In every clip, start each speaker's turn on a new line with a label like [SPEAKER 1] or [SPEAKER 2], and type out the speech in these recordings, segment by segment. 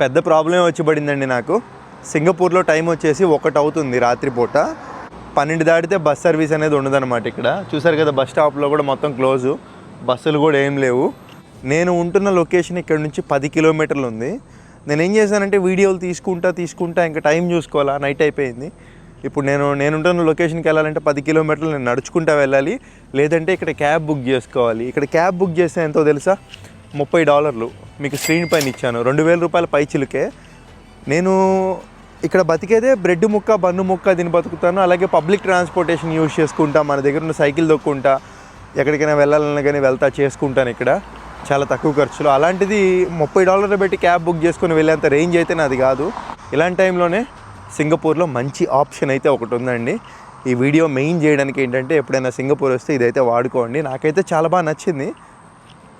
[SPEAKER 1] పెద్ద ప్రాబ్లం వచ్చి పడిందండి నాకు. సింగపూర్లో టైం వచ్చేసి ఒకటి అవుతుంది రాత్రిపూట పన్నెండు దాటితే బస్ సర్వీస్ అనేది ఉండదన్నమాట ఇక్కడ. చూసారు కదా బస్ స్టాప్లో కూడా మొత్తం క్లోజు. బస్సులు కూడా ఏం లేవు. నేను ఉంటున్న లొకేషన్ ఇక్కడ నుంచి పది కిలోమీటర్లు ఉంది. నేను ఏం చేశానంటే వీడియోలు తీసుకుంటా తీసుకుంటా ఇంకా టైం చూసుకోవాలా? నైట్ అయిపోయింది. ఇప్పుడు నేను నేను ఉంటున్న లొకేషన్కి వెళ్ళాలంటే పది కిలోమీటర్లు నేను నడుచుకుంటా వెళ్ళాలి. లేదంటే ఇక్కడ క్యాబ్ బుక్ చేసుకోవాలి. ఇక్కడ క్యాబ్ బుక్ చేస్తే ఎంతో తెలుసా? ముప్పై డాలర్లు మీకు స్క్రీన్ పైన ఇచ్చాను. రెండు వేల రూపాయల పైచిలుకే నేను ఇక్కడ బతికేదే బ్రెడ్ ముక్క బన్ను ముక్క దీన్ని బతుకుతాను. అలాగే పబ్లిక్ ట్రాన్స్పోర్టేషన్ యూజ్ చేసుకుంటా మన దగ్గర ఉన్న సైకిల్ దొక్కుంటా ఎక్కడికైనా వెళ్ళాలన్నా కానీ వెళ్తా చేసుకుంటాను ఇక్కడ. చాలా తక్కువ ఖర్చులో. అలాంటిది ముప్పై డాలర్లు పెట్టి క్యాబ్ బుక్ చేసుకుని వెళ్ళేంత రేంజ్ అయితే నాది కాదు. ఇలాంటి టైంలోనే సింగపూర్లో మంచి ఆప్షన్ అయితే ఒకటి ఉందండి. ఈ వీడియో మెయిన్ చేయడానికి ఏంటంటే ఎప్పుడైనా సింగపూర్ వస్తే ఇదైతే వాడుకోండి. నాకైతే చాలా బాగా నచ్చింది.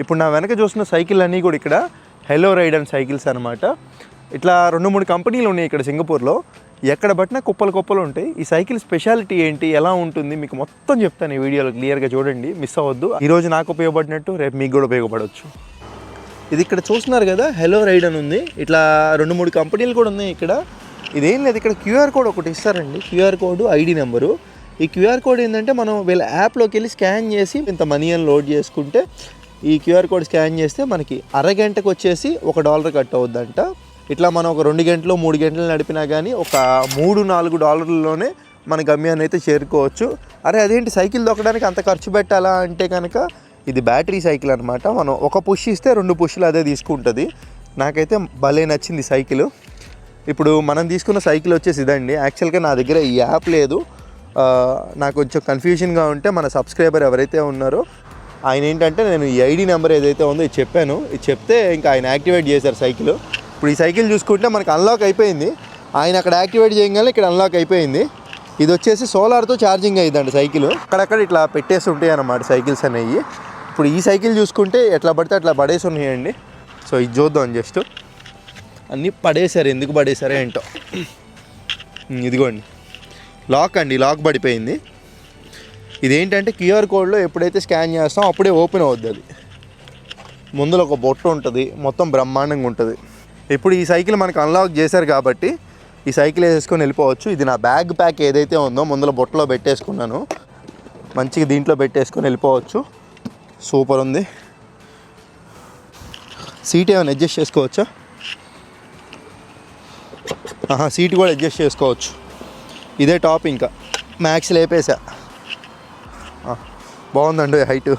[SPEAKER 1] ఇప్పుడు నా వెనక చూస్తున్న సైకిల్ అన్నీ కూడా ఇక్కడ హెలో రైడ్ అండ్ సైకిల్స్ అనమాట ఇట్లా రెండు మూడు కంపెనీలు ఉన్నాయి ఇక్కడ సింగపూర్లో. ఎక్కడ పట్టినా కుప్పలు కుప్పలు ఉంటాయి. ఈ సైకిల్ స్పెషాలిటీ ఏంటి? ఎలా ఉంటుంది? మీకు మొత్తం చెప్తాను ఈ వీడియోలో క్లియర్గా చూడండి. మిస్ అవ్వద్దు. ఈరోజు నాకు ఉపయోగపడినట్టు రేపు మీకు కూడా ఉపయోగపడవచ్చు ఇది ఇక్కడ చూస్తున్నారు కదా హెలో రైడ్ అని ఉంది. ఇట్లా రెండు మూడు కంపెనీలు కూడా ఉన్నాయి ఇక్కడ. ఇదేం లేదు ఇక్కడ క్యూఆర్ కోడ్ ఒకటి ఇస్తారండి. QR code ID number. ఈ క్యూఆర్ కోడ్ ఏంటంటే మనం వీళ్ళ యాప్లోకి వెళ్ళి స్కాన్ చేసి ఇంత మనీ అని లోడ్ చేసుకుంటే ఈ క్యూఆర్ కోడ్ స్కాన్ చేస్తే మనకి అరగంటకు వచ్చేసి ఒక డాలర్ కట్ అవుద్దంట. ఇట్లా మనం ఒక రెండు గంటలు మూడు గంటలు నడిపినా కానీ ఒక మూడు నాలుగు డాలర్లలోనే మన గమ్యాన్ని అయితే చేరుకోవచ్చు. అరే అదేంటి సైకిల్ దొక్కడానికి అంత ఖర్చు పెట్టాలా అంటే కనుక ఇది బ్యాటరీ సైకిల్ అనమాట మనం ఒక పుష్ ఇస్తే రెండు పుష్లు అదే తీసుకుంటుంది. నాకైతే భలే నచ్చింది సైకిల్. ఇప్పుడు మనం తీసుకున్న సైకిల్ వచ్చేసి ఇదండి. యాక్చువల్గా నా దగ్గర ఈ యాప్ లేదు. నాకు కొంచెం కన్ఫ్యూజన్గా ఉంటే మన సబ్స్క్రైబర్ ఎవరైతే ఉన్నారో ఆయన ఏంటంటే నేను ఈ ఐడి నెంబర్ ఏదైతే ఉందో ఇది చెప్పాను. ఇది చెప్తే ఇంకా ఆయన యాక్టివేట్ చేశారు సైకిల్. ఇప్పుడు ఈ సైకిల్ చూసుకుంటే మనకి అన్లాక్ అయిపోయింది. ఆయన అక్కడ యాక్టివేట్ చేయగానే ఇక్కడ అన్లాక్ అయిపోయింది. ఇది వచ్చేసి సోలార్తో ఛార్జింగ్ అయ్యిందండి సైకిల్. అక్కడక్కడ ఇట్లా పెట్టేసి ఉంటాయి అన్నమాట సైకిల్స్ అనేవి. ఇప్పుడు ఈ సైకిల్ చూసుకుంటే ఎట్లా పడితే అట్లా పడేసి ఉన్నాయండి. సో ఇది చూద్దాం జస్ట్. అన్నీ పడేశారు. ఎందుకు పడేశారో ఏంటో. ఇదిగోండి. లాక్ అండి. లాక్ పడిపోయింది. ఇదేంటంటే క్యూఆర్ కోడ్లో ఎప్పుడైతే స్కాన్ చేస్తామో అప్పుడే ఓపెన్ అవుద్ది అది. ముందులో ఒక బొట్టు ఉంటుంది మొత్తం బ్రహ్మాండంగా ఉంటుంది. ఇప్పుడు ఈ సైకిల్ మనకు అన్లాక్ చేశారు కాబట్టి ఈ సైకిల్ వేసేసుకొని వెళ్ళిపోవచ్చు. ఇది నా బ్యాగ్ ప్యాక్ ఏదైతే ఉందో ముందులో బొట్టలో పెట్టేసుకున్నాను. మంచిగా దీంట్లో పెట్టేసుకొని వెళ్ళిపోవచ్చు. సూపర్ ఉంది. సీట్ ఏమైనా అడ్జస్ట్ చేసుకోవచ్చా? ఆహా సీట్ కూడా అడ్జస్ట్ చేసుకోవచ్చు. ఇదే టాప్ ఇంకా. మ్యాక్స్ లేపేసా. బాగుందండి హైట్.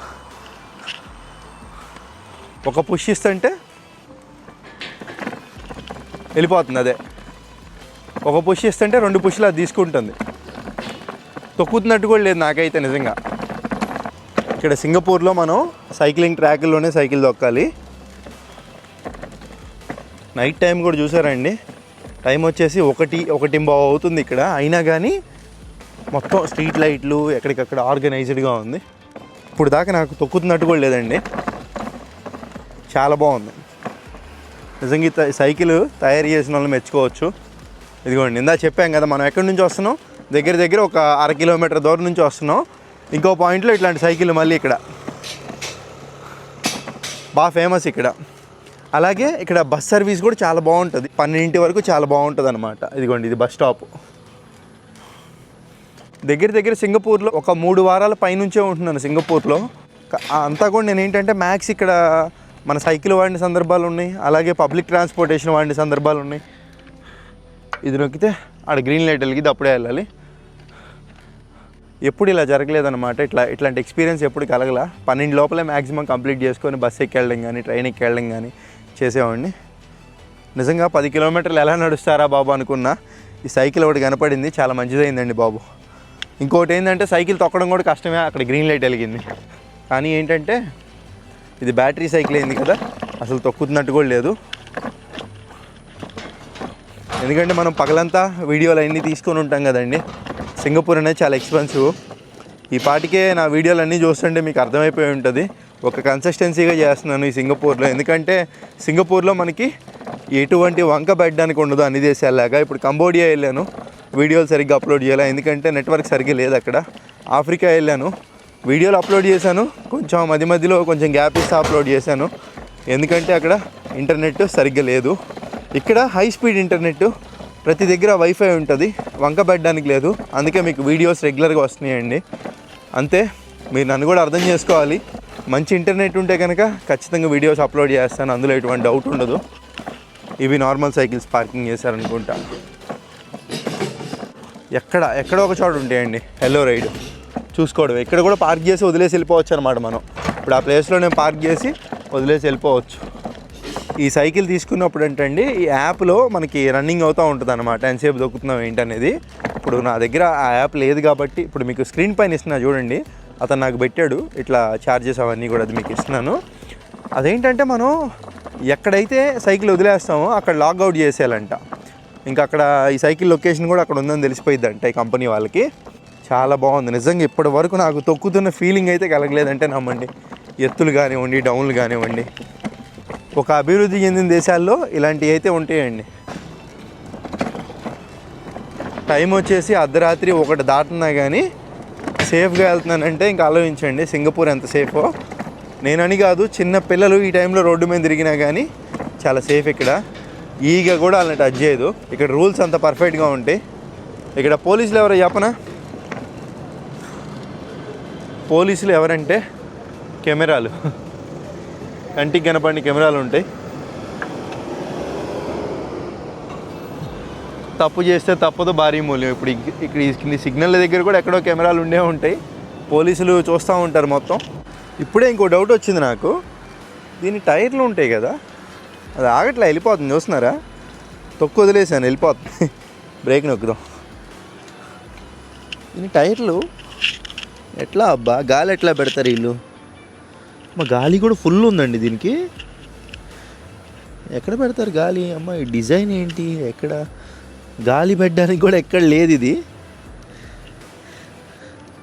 [SPEAKER 1] ఒక పుష్ ఇస్తుంటే వెళ్ళిపోతుంది అదే. ఒక పుష్ ఇస్తుంటే రెండు పుష్లు అది తీసుకుంటుంది. తొక్కుతున్నట్టు కూడా లేదు నాకైతే నిజంగా. ఇక్కడ సింగపూర్లో మనం సైక్లింగ్ ట్రాక్లోనే సైకిల్ తొక్కాలి. నైట్ టైం కూడా చూసారండి. టైం వచ్చేసి ఒకటి ఒకటి అవుతుంది ఇక్కడ. అయినా కానీ మొత్తం స్ట్రీట్ లైట్లు ఎక్కడికక్కడ ఆర్గనైజ్డ్గా ఉంది. ఇప్పుడు దాకా నాకు తొక్కుతున్నట్టు కూడా లేదండి. చాలా బాగుంది. నిజంగా ఈ సైకిల్ తయారు చేసిన వాళ్ళు మెచ్చుకోవచ్చు. ఇదిగోండి ఇందా చెప్పాం కదా మనం ఎక్కడి నుంచి వస్తున్నాం? దగ్గర దగ్గర ఒక అర కిలోమీటర్ దూరం నుంచి వస్తున్నాం. ఇంకో పాయింట్లో ఇట్లాంటి సైకిల్ మళ్ళీ ఇక్కడ. బాగా ఫేమస్ ఇక్కడ. అలాగే ఇక్కడ బస్ సర్వీస్ కూడా చాలా బాగుంటుంది. పన్నెండింటి వరకు చాలా బాగుంటుంది అనమాట ఇదిగోండి ఇది బస్ స్టాప్. దగ్గర దగ్గర సింగపూర్లో ఒక మూడు వారాల పైనుంచే ఉంటున్నాను సింగపూర్లో. అంతా కూడా నేను ఏంటంటే మ్యాక్స్ ఇక్కడ మన సైకిల్ వాడిన సందర్భాలు ఉన్నాయి అలాగే పబ్లిక్ ట్రాన్స్పోర్టేషన్ వాడిన సందర్భాలు ఉన్నాయి. ఇది నొక్కితే ఆడ గ్రీన్ లైట్ వెలిగితే అప్పుడే వెళ్ళాలి. ఎప్పుడు ఇలా జరగలేదన్నమాట. ఇట్లా ఇట్లాంటి ఎక్స్పీరియన్స్ ఎప్పుడు కలగల. పన్నెండు లోపలే మ్యాక్సిమం కంప్లీట్ చేసుకొని బస్సు ఎక్కి వెళ్ళడం కానీ ట్రైన్ ఎక్కి వెళ్ళడం కానీ చేసేవాడిని. నిజంగా పది కిలోమీటర్లు ఎలా నడుస్తారా బాబు అనుకున్నా. ఈ సైకిల్ ఒకటి కనపడింది చాలా మంచిదైందండి బాబు. ఇంకోటి ఏంటంటే సైకిల్ తొక్కడం కూడా కష్టమే అక్కడ గ్రీన్ లైట్ వెలిగింది. కానీ ఏంటంటే ఇది బ్యాటరీ సైకిల్ అయింది కదా అసలు తొక్కుతున్నట్టు కూడా లేదు. ఎందుకంటే మనం పగలంతా వీడియోలు అన్నీ తీసుకొని ఉంటాం కదండి. సింగపూర్ అనేది చాలా ఎక్స్పెన్సివ్ ఈ పాటికే నా వీడియోలు అన్నీ చూస్తుంటే మీకు అర్థమైపోయి ఉంటుంది. ఒక కన్సిస్టెన్సీగా చేస్తున్నాను ఈ సింగపూర్లో. ఎందుకంటే సింగపూర్లో మనకి ఎటువంటి వంక పెట్టడానికి ఉండదు అన్ని దేశాలాగా ఇప్పుడు కంబోడియా వెళ్ళాను. వీడియోలు సరిగ్గా అప్లోడ్ చేయాలి? ఎందుకంటే నెట్వర్క్ సరిగ్గా లేదు అక్కడ. ఆఫ్రికా వెళ్ళాను. వీడియోలు అప్లోడ్ చేశాను. కొంచెం మధ్య మధ్యలో కొంచెం గ్యాప్ ఇస్తే అప్లోడ్ చేశాను. ఎందుకంటే అక్కడ ఇంటర్నెట్ సరిగ్గా లేదు. ఇక్కడ హై స్పీడ్ ఇంటర్నెట్. ప్రతి దగ్గర వైఫై ఉంటుంది. వంక పెట్టడానికి లేదు. అందుకే మీకు వీడియోస్ రెగ్యులర్గా వస్తున్నాయండి. అంతే. మీరు నన్ను కూడా అర్థం చేసుకోవాలి. మంచి ఇంటర్నెట్ ఉంటే కనుక ఖచ్చితంగా వీడియోస్ అప్లోడ్ చేస్తాను. అందులో ఎటువంటి డౌట్ ఉండదు. ఇవి నార్మల్ సైకిల్స్ పార్కింగ్ చేశారనుకుంటా. ఎక్కడ ఎక్కడ ఒక చోట ఉంటాయండి. హెల్లో రైడ్ చూసుకోవడం ఇక్కడ కూడా పార్క్ చేసి వదిలేసి వెళ్ళిపోవచ్చు అనమాట మనం. ఇప్పుడు ఆ ప్లేస్లో నేను పార్క్ చేసి వదిలేసి వెళ్ళిపోవచ్చు. ఈ సైకిల్ తీసుకున్నప్పుడు ఏంటండి ఈ యాప్లో మనకి రన్నింగ్ అవుతూ ఉంటుంది అనమాట ఎంతసేపు దొక్కుతున్నాం ఏంటనేది. ఇప్పుడు నా దగ్గర ఆ యాప్ లేదు కాబట్టి ఇప్పుడు మీకు స్క్రీన్ పైన ఇస్తున్నా చూడండి. అతను నాకు పెట్టాడు. ఇట్లా ఛార్జెస్ అవన్నీ కూడా అది మీకు ఇస్తున్నాను. అదేంటంటే మనం ఎక్కడైతే సైకిల్ వదిలేస్తామో అక్కడ లాగౌట్ చేసేయాలంట. ఇంకా అక్కడ ఈ సైకిల్ లొకేషన్ కూడా అక్కడ ఉందని తెలిసిపోయింది అంట ఈ కంపెనీ వాళ్ళకి. చాలా బాగుంది. నిజంగా ఇప్పటి వరకు నాకు తొక్కుతున్న ఫీలింగ్ అయితే కలగలేదంటే నమ్మండి. ఎత్తులు కానివ్వండి డౌన్లు కానివ్వండి. ఒక అభివృద్ధి చెందిన దేశాల్లో ఇలాంటివి అయితే ఉంటాయండి. టైం వచ్చేసి అర్ధరాత్రి ఒకటి దాటున్నా కానీ సేఫ్గా వెళ్తున్నానంటే ఇంకా ఆలోచించండి. సింగపూర్ ఎంత సేఫో. నేనని కాదు చిన్న పిల్లలు ఈ టైంలో రోడ్డు మీద తిరిగినా కానీ చాలా సేఫ్ ఇక్కడ. ఈగ కూడా అలాంటి టచ్ చేయదు. ఇక్కడ రూల్స్ అంత పర్ఫెక్ట్గా ఉంటాయి. ఇక్కడ పోలీసులు ఎవరో చెప్పనా పోలీసులు ఎవరంటే కెమెరాలు. కంటికి కనపడిన కెమెరాలు ఉంటాయి. తప్పు చేస్తే తప్పదు భారీ మూల్యం. ఇప్పుడు ఇక్కడ ఈ సిగ్నల్ దగ్గర కూడా ఎక్కడో కెమెరాలు ఉండే ఉంటాయి. పోలీసులు చూస్తూ ఉంటారు మొత్తం. ఇప్పుడే ఇంకో డౌట్ వచ్చింది నాకు. దీని టైర్లు ఉంటాయి కదా? అది ఆగట్లే వెళ్ళిపోతుంది. చూస్తున్నారా? తొక్కు వదిలేసాను వెళ్ళిపోతుంది. బ్రేక్ నొక్కుదాం. దీని టైర్లు? ఎట్లా అబ్బా? గాలి ఎట్లా పెడతారు వీళ్ళు? మా గాలి కూడా ఫుల్ ఉందండి దీనికి. ఎక్కడ పెడతారు గాలి? అమ్మ ఈ డిజైన్ ఏంటి? ఎక్కడ? గాలి పెట్టడానికి కూడా ఎక్కడ లేదు ఇది.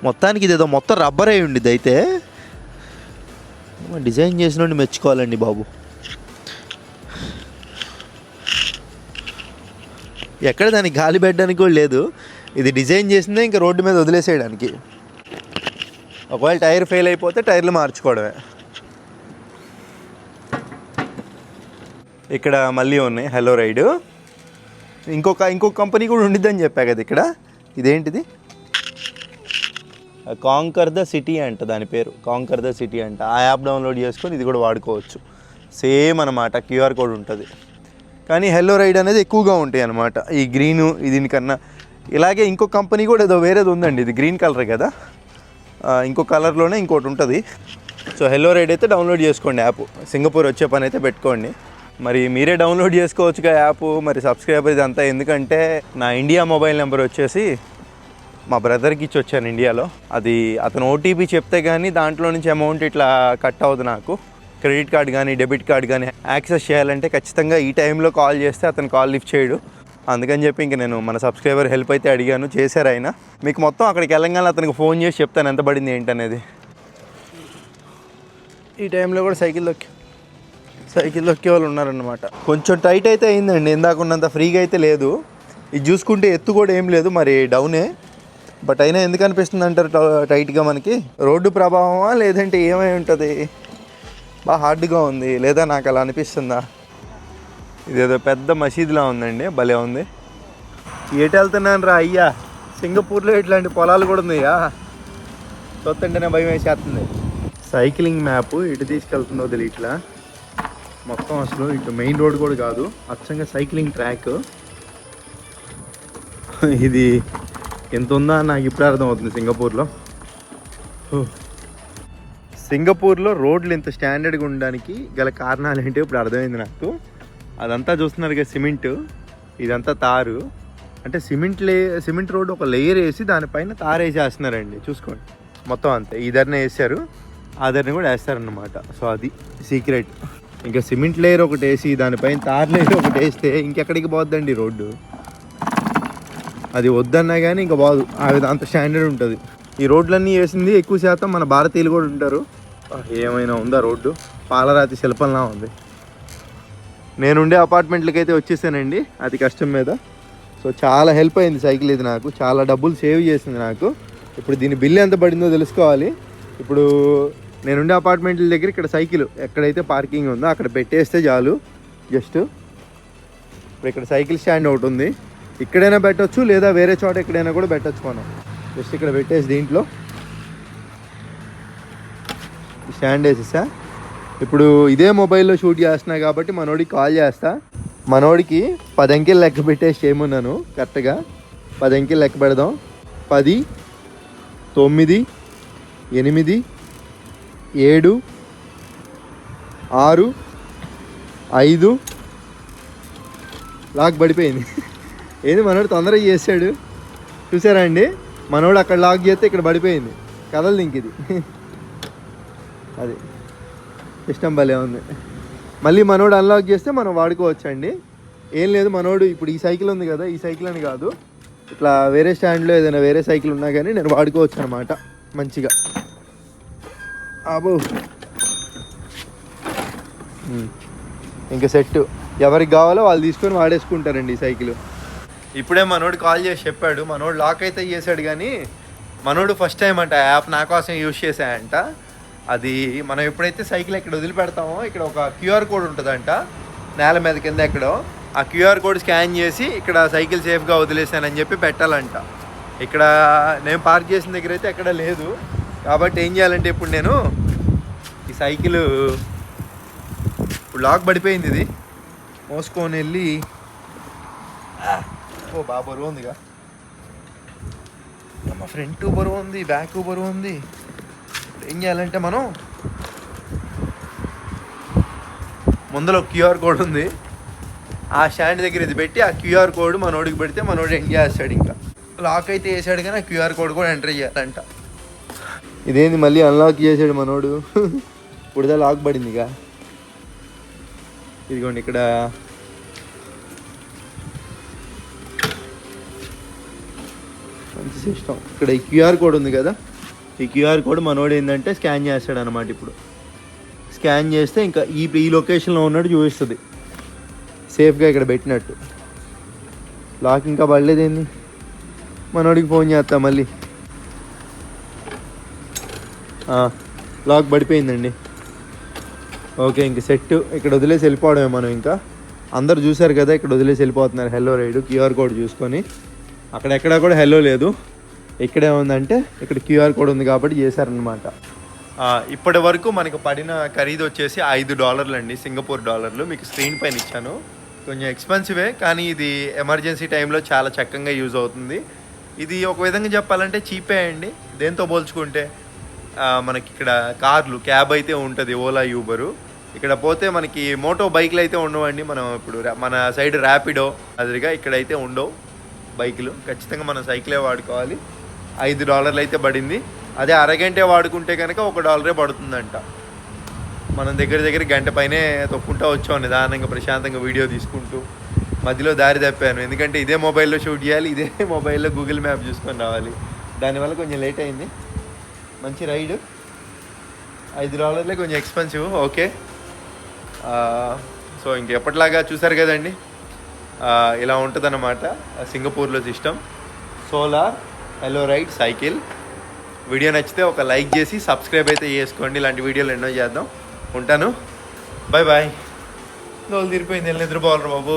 [SPEAKER 1] మొత్తానికి ఇదేదో మొత్తం రబ్బర్ అయి ఉండిద్ది అయితే. డిజైన్ చేసినోండి మెచ్చుకోవాలండి బాబు. ఎక్కడ దానికి గాలి పెట్టడానికి కూడా లేదు. ఇది డిజైన్ చేసిందే ఇంకా రోడ్డు మీద వదిలేసేయడానికి. ఒకవేళ టైర్ ఫెయిల్ అయిపోతే టైర్లు మార్చుకోవడమే. ఇక్కడ మళ్ళీ ఉన్నాయి. Hello Ride. ఇంకొక ఇంకొక కంపెనీ కూడా ఉండిద్దని చెప్పా కదా ఇక్కడ. ఇదేంటిది? కాంకర్ ద సిటీ అంట దాని పేరు. కాంకర్ ద సిటీ అంట. ఆ యాప్ డౌన్లోడ్ చేసుకొని ఇది కూడా వాడుకోవచ్చు. సేమ్ అనమాట క్యూఆర్ కోడ్ ఉంటుంది. కానీ హెల్లో రైడ్ అనేది ఎక్కువగా ఉంటాయి అనమాట ఈ గ్రీను దీనికన్నా. ఇలాగే ఇంకో కంపెనీ కూడా ఏదో వేరేది ఉందండి ఇది గ్రీన్ కలర్ కదా. ఇంకో కలర్లోనే ఇంకోటి ఉంటుంది. సో హెల్లో రైడ్ అయితే డౌన్లోడ్ చేసుకోండి యాప్ సింగపూర్ వచ్చే పని అయితే పెట్టుకోండి. మరి మీరే డౌన్లోడ్ చేసుకోవచ్చుగా యాప్ మరి సబ్స్క్రైబర్ ఇదంతా ఎందుకంటే నా ఇండియా మొబైల్ నెంబర్ వచ్చేసి మా బ్రదర్కి ఇచ్చి వచ్చాను ఇండియాలో అది అతను ఓటీపీ చెప్తే కానీ దాంట్లో నుంచి అమౌంట్ ఇట్లా కట్ అవ్వదు నాకు. క్రెడిట్ కార్డ్ కానీ డెబిట్ కార్డ్ కానీ యాక్సెస్ చేయాలంటే ఖచ్చితంగా ఈ టైంలో కాల్ చేస్తే అతను కాల్ లిఫ్ట్ చేయడు. అందుకని చెప్పి ఇంక నేను మన సబ్స్క్రైబర్ హెల్ప్ అయితే అడిగాను. చేశారు ఆయన. మీకు మొత్తం అక్కడికి వెళ్ళగానే అతనికి ఫోన్ చేసి చెప్తాను ఎంత పడింది ఏంటనేది. ఈ టైంలో కూడా సైకిల్ దొక్కి సైకిల్ దొక్కే వాళ్ళు ఉన్నారనమాట కొంచెం టైట్ అయితే అయిందండి. ఇందాక ఉన్నంత ఫ్రీగా అయితే లేదు. ఇది చూసుకుంటే ఎత్తు కూడా ఏం లేదు మరి డౌనే. బట్ అయినా ఎందుకు అనిపిస్తుంది అంటారు టైట్గా మనకి? రోడ్డు ప్రభావమా లేదంటే ఏమై ఉంటుంది? బాగా హార్డ్గా ఉంది. లేదా నాకు అలా అనిపిస్తుందా? ఇదేదో పెద్ద మసీదులా ఉందండి. భలే ఉంది. ఎటు వెళ్తున్నాను రా అయ్యా? సింగపూర్లో ఇట్లాంటి పొలాలు కూడా ఉన్నాయా? చూస్తుంటేనే భయం వేసేస్తుంది. సైక్లింగ్ మ్యాప్ ఇటు తీసుకెళ్తుందో తెలియ ఇట్లా మొత్తం అసలు ఇటు మెయిన్ రోడ్ కూడా కాదు. అచ్చంగా సైక్లింగ్ ట్రాక్. ఇది ఎంత ఉందా? అని నాకు ఇప్పుడు అర్థమవుతుంది సింగపూర్లో. సింగపూర్లో రోడ్లు ఇంత స్టాండర్డ్గా ఉండడానికి గల కారణాలు ఏంటో ఇప్పుడు అర్థమైంది నాకు. అదంతా చూస్తున్నారు కదా సిమెంట్ ఇదంతా తారు. అంటే సిమెంట్ లే సిమెంట్ రోడ్ ఒక లేయర్ వేసి దానిపైన తారు వేసేస్తున్నారండి చూసుకోండి. మొత్తం అంతే. ఈ వేసారు ఆ కూడా వేస్తారనమాట సో అది సీక్రెట్. ఇంకా సిమెంట్ లేయర్ ఒకటి వేసి దానిపైన తార్ లేయర్ ఒకటి వేస్తే ఇంకెక్కడికి పోద్దండి రోడ్డు? అది వద్దన్నా కానీ ఇంకా బాదు అది అంత స్టాండర్డ్ ఉంటుంది. ఈ రోడ్లన్నీ వేసింది ఎక్కువ శాతం మన భారతీయులు కూడా ఉంటారు. ఏమైనా ఉందా రోడ్డు? పాలరాతి శిల్పంలా ఉంది. నేనుండే అపార్ట్మెంట్లకి అయితే వచ్చేసానండి అతి కష్టం మీద. సో చాలా హెల్ప్ అయింది సైకిల్ ఇది నాకు చాలా డబ్బులు సేవ్ చేసింది నాకు. ఇప్పుడు దీని బిల్లు ఎంత పడిందో తెలుసుకోవాలి. ఇప్పుడు నేనుండే అపార్ట్మెంట్ల దగ్గర ఇక్కడ సైకిల్ ఎక్కడైతే పార్కింగ్ ఉందో అక్కడ పెట్టేస్తే చాలు. జస్ట్ ఇప్పుడు ఇక్కడ సైకిల్ స్టాండ్ ఒకటి ఉంది. ఇక్కడైనా పెట్టచ్చు లేదా వేరే చోట ఎక్కడైనా కూడా పెట్టొచ్చు మనం. జస్ట్ ఇక్కడ పెట్టేసి దీంట్లో. స్టాండ్ వేసేసా? ఇప్పుడు ఇదే మొబైల్లో షూట్ చేస్తున్నా కాబట్టి మనోడికి కాల్ చేస్తా. మనోడికి పది అంకెలు లెక్క పెట్టేసి చేయమన్నాను కరెక్ట్గా. పది అంకెలు లెక్క పెడదాం. పది తొమ్మిది ఎనిమిది ఏడు ఆరు ఐదు. లాక్ పడిపోయింది. ఏంది మనోడు తొందరగా చేసాడు? చూసారా అండి? మనోడు అక్కడ లాక్ చేస్తే ఇక్కడ పడిపోయింది. కదలదు ఇంక ఇది. అది. సిస్టమ్ భలే ఉంది. మళ్ళీ మనోడు అన్లాక్ చేస్తే మనం వాడుకోవచ్చండి. ఏం లేదు మనోడు ఇప్పుడు ఈ సైకిల్ ఉంది కదా ఈ సైకిల్ అని కాదు. ఇట్లా వేరే స్టాండ్లో ఏదైనా వేరే సైకిల్ ఉన్నా కానీ నేను వాడుకోవచ్చు అనమాట మంచిగా. అబో ఇంకా సెట్ ఎవరికి కావాలో వాళ్ళు తీసుకొని వాడేసుకుంటారండి ఈ సైకిల్ ఇప్పుడే మనోడు కాల్ చేసి చెప్పాడు మనోడు లాక్ అయితే చేశాడు కానీ మనోడు ఫస్ట్ టైం అంట ఆ యాప్ నా కోసం యూజ్ చేశాయంట. అది మనం ఎప్పుడైతే సైకిల్ ఇక్కడ వదిలిపెడతామో ఇక్కడ ఒక క్యూఆర్ కోడ్ ఉంటుందంట నేల మీద కింద ఎక్కడో. ఆ క్యూఆర్ కోడ్ స్కాన్ చేసి ఇక్కడ సైకిల్ సేఫ్గా వదిలేసానని చెప్పి పెట్టాలంట. ఇక్కడ నేను పార్క్ చేసిన దగ్గర అయితే ఎక్కడ లేదు. కాబట్టి ఏం చేయాలంటే ఇప్పుడు నేను ఈ సైకిల్ ఇప్పుడు లాక్ పడిపోయింది ఇది. మోసుకొని వెళ్ళి ఆ, ఓ బాగా బరువు ఉందిగా. మా ఫ్రంట్ బరువు ఉంది బ్యాక్ బరువు ఉంది. ఏం చేయాలంటే మనం ముందర ఒక క్యూఆర్ కోడ్ ఉంది. ఆ స్టాండ్ దగ్గర ఇది పెట్టి ఆ క్యూఆర్ కోడ్ మనోడికి పెడితే మనోడు ఎండ్ చేస్తాడు ఇంకా. లాక్ అయితే వేసాడు కానీ ఆ క్యూఆర్ కోడ్ కూడా ఎంటర్ చేయాలంట. ఇదేంది మళ్ళీ అన్లాక్ చేసాడు మనోడు? ఇప్పుడుదా లాక్ పడింది ఇక. ఇదిగోండి ఇక్కడ. మంచి సిస్టమ్ ఇక్కడ ఈ క్యూఆర్ కోడ్ ఉంది కదా? ఈ క్యూఆర్ కోడ్ మనోడు ఏంటంటే స్కాన్ చేస్తాడు అనమాట ఇప్పుడు. స్కాన్ చేస్తే ఇంకా ఈ ఈ లొకేషన్లో ఉన్నట్టు చూపిస్తుంది. సేఫ్గా ఇక్కడ పెట్టినట్టు. లాక్ ఇంకా పడలేదేంది? మనోడికి ఫోన్ చేస్తా మళ్ళీ. లాక్ పడిపోయిందండి. ఓకే ఇంక సెట్ ఇక్కడ వదిలేసి వెళ్ళిపోవడమే మనం ఇంకా. అందరు చూశారు కదా ఇక్కడ వదిలేసి వెళ్ళిపోతున్నారు హెల్లో రైడ్ క్యూఆర్ కోడ్ చూసుకొని. అక్కడెక్కడా కూడా హెల్లో లేదు. ఇక్కడే ఉందంటే ఇక్కడ క్యూఆర్ కోడ్ ఉంది కాబట్టి చేశారనమాట ఇప్పటి వరకు మనకు పడిన ఖరీదు వచ్చేసి ఐదు డాలర్లు అండి సింగపూర్ డాలర్లు. మీకు స్క్రీన్ పైన ఇచ్చాను. కొంచెం ఎక్స్పెన్సివే కానీ ఇది ఎమర్జెన్సీ టైంలో చాలా చక్కగా యూజ్ అవుతుంది. ఇది ఒక విధంగా చెప్పాలంటే చీపే అండి. దేంతో పోల్చుకుంటే మనకి ఇక్కడ కార్లు క్యాబ్ అయితే ఉంటుంది ఓలా యూబరు. ఇక్కడ పోతే మనకి మోటో బైక్లు అయితే ఉండవండి. మనం ఇప్పుడు మన సైడ్ ర్యాపిడో అదిగా ఇక్కడైతే ఉండవు బైకులు. ఖచ్చితంగా మనం సైకిలే వాడుకోవాలి. ఐదు డాలర్లు అయితే పడింది. అదే అరగంటే వాడుకుంటే కనుక ఒక డాలరే పడుతుందంట. మనం దగ్గర దగ్గర గంట పైనే తొక్కుంటా వచ్చాం నిదానంగా ప్రశాంతంగా వీడియో తీసుకుంటూ. మధ్యలో దారి తప్పాను. ఎందుకంటే ఇదే మొబైల్లో షూట్ చేయాలి ఇదే మొబైల్లో గూగుల్ మ్యాప్ చూసుకొని రావాలి. దానివల్ల కొంచెం లేట్ అయింది. మంచి రైడ్. ఐదు డాలర్లే కొంచెం ఎక్స్పెన్సివ్. ఓకే. సో ఇంకెప్పటిలాగా చూసారు కదండి. ఇలా ఉంటుందన్నమాట సింగపూర్లో system. Solar. Hello Ride cycle video నచ్చితే ఒక లైక్ చేసి సబ్స్క్రైబ్ అయితే చేసుకోండి. ఇలాంటి వీడియోలు ఎన్నో చేద్దాం. ఉంటాను. బాయ్ బాయ్ దోలు తీరిపోయింది. వెళ్ళి నిద్రపోవాలి బాబు.